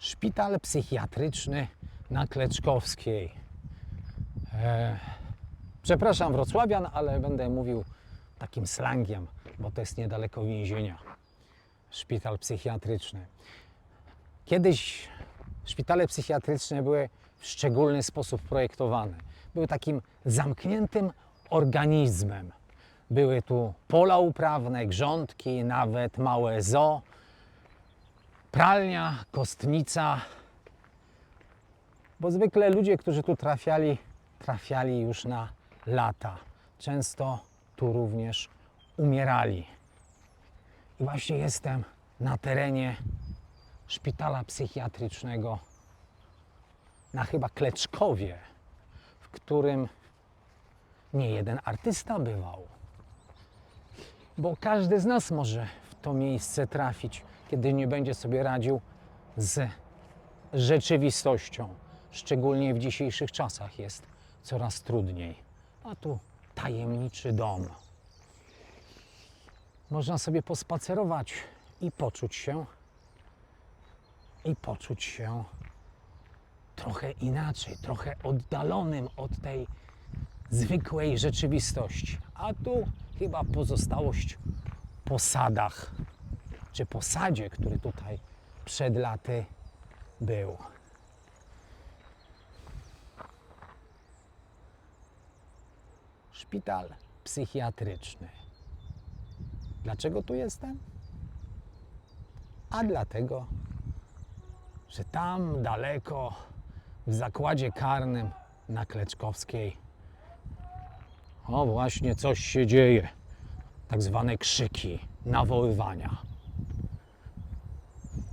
Szpital psychiatryczny na Kleczkowskiej. E, przepraszam wrocławian, ale będę mówił takim slangiem, bo to jest niedaleko więzienia. Szpital psychiatryczny. Kiedyś szpitale psychiatryczne były w szczególny sposób projektowane. Były takim zamkniętym organizmem. Były tu pola uprawne, grządki, nawet małe zoo, pralnia, kostnica. Bo zwykle ludzie, którzy tu trafiali, trafiali już na lata. Często tu również umierali. I właśnie jestem na terenie szpitala psychiatrycznego na chyba Kleczkowie, w którym nie jeden artysta bywał. Bo każdy z nas może w to miejsce trafić, kiedy nie będzie sobie radził z rzeczywistością. Szczególnie w dzisiejszych czasach jest coraz trudniej. A tu tajemniczy dom. Można sobie pospacerować i poczuć się i poczuć się trochę inaczej, trochę oddalonym od tej zwykłej rzeczywistości. A tu chyba pozostałość po sadach, czy posadzie, który tutaj przed laty był. Szpital psychiatryczny. Dlaczego tu jestem? A dlatego, że tam daleko w zakładzie karnym na Kleczkowskiej o właśnie coś się dzieje. Tak zwane krzyki, nawoływania.